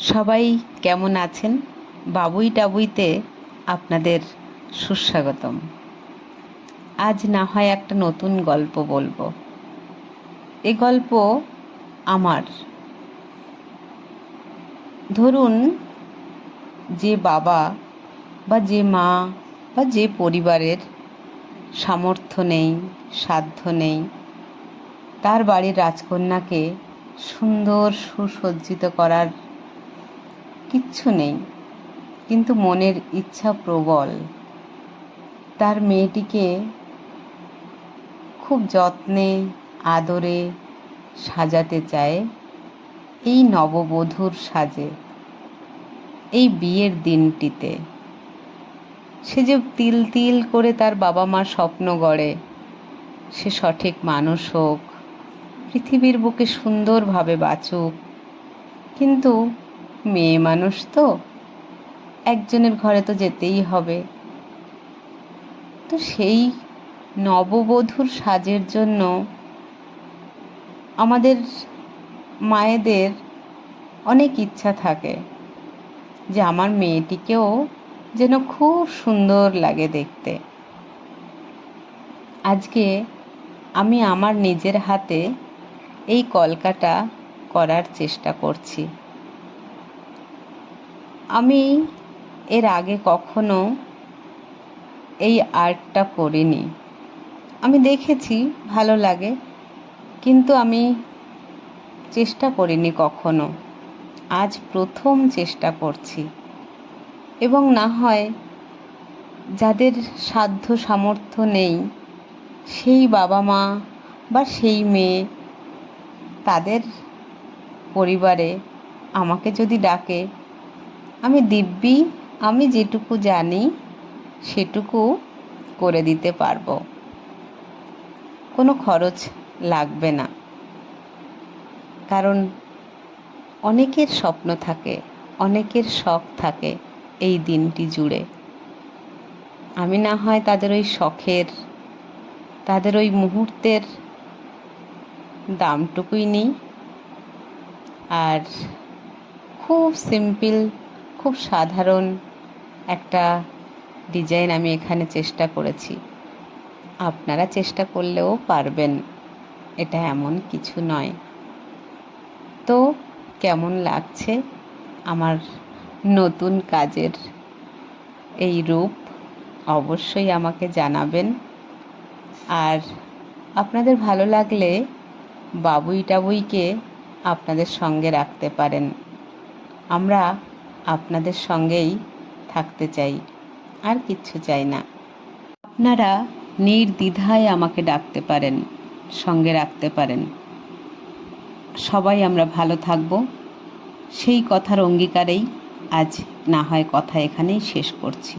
সবাই কেমন আছেন? বাবুই টাবুইতে আপনাদের সুস্বাগতম। আজ না হয় একটা নতুন গল্প বলব। এ গল্প আমার। ধরুন, যে বাবা বা যে মা বা যে পরিবারের সামর্থ্য নেই, সাধ্য নেই, তার বাড়ির রাজকন্যাকে সুন্দর সুসজ্জিত করার কিচ্ছু নেই। কিন্তু মনের ইচ্ছা প্রবল। তার মেয়েটিকে খুব যত্নে, আদরে সাজাতে চায় এই নববধূর সাজে, এই বিয়ের দিনটিতে। সে যে তিল তিল করে তার বাবা মার স্বপ্ন গড়ে, সে সঠিক মানুষ হোক, পৃথিবীর বুকে সুন্দরভাবে বাঁচুক, কিন্তু মেয়ে মানুষ তো। একজনের ঘরে তো যেতেই হবে। তো সেই নববধূর সাজের জন্য আমাদের মায়েদের অনেক ইচ্ছা থাকে যে আমার মেয়েটিকেও যেন খুব সুন্দর লাগে দেখতে। আজকে আমি আমার নিজের হাতে এই কলকাটা করার চেষ্টা করছি। আমি এর আগে কখনো এই আর্টটা করিনি আমি দেখেছি, ভালো লাগে, কিন্তু আমি চেষ্টা করিনি কখনো। আজ প্রথম চেষ্টা করছি। এবং না হয় যাদের সাধ্য সামর্থ্য নেই, সেই বাবা মা বা সেই মেয়ে তাদের পরিবারে আমাকে যদি ডাকে আমি দিব্যি, আমি যেটুকু জানি, সেটুকু করে দিতে পারব। কোনো খরচ লাগবে না। কারণ অনেকের স্বপ্ন থাকে, অনেকের শখ থাকে এই দিনটি জুড়ে। আমি না হয় তাদের ওই শখের, তাদের ওই মুহূর্তের দামটুকুই নিই। আর খুব সিম্পল খুব সাধারণ একটা ডিজাইন আমি এখানে চেষ্টা করেছি। আপনারা চেষ্টা করলেও পারবেন। এটা এমন কিছু নয়। তো কেমন লাগছে আমার নতুন কাজের এই রূপ? অবশ্যই আমাকে জানাবেন। আর আপনাদের ভালো লাগলে বাবুই টাবুইকে আপনাদের সঙ্গে রাখতে পারেন। আমরা আপনাদের সঙ্গেই থাকতে চাই, আর কিচ্ছু চাই না। আপনারা নির্দ্বিধায় আমাকে ডাকতে পারেন, সঙ্গে রাখতে পারেন। সবাই আমরা ভালো থাকব। সেই কথার অঙ্গীকারেই আজ না হয় কথা এখানেই শেষ করছি।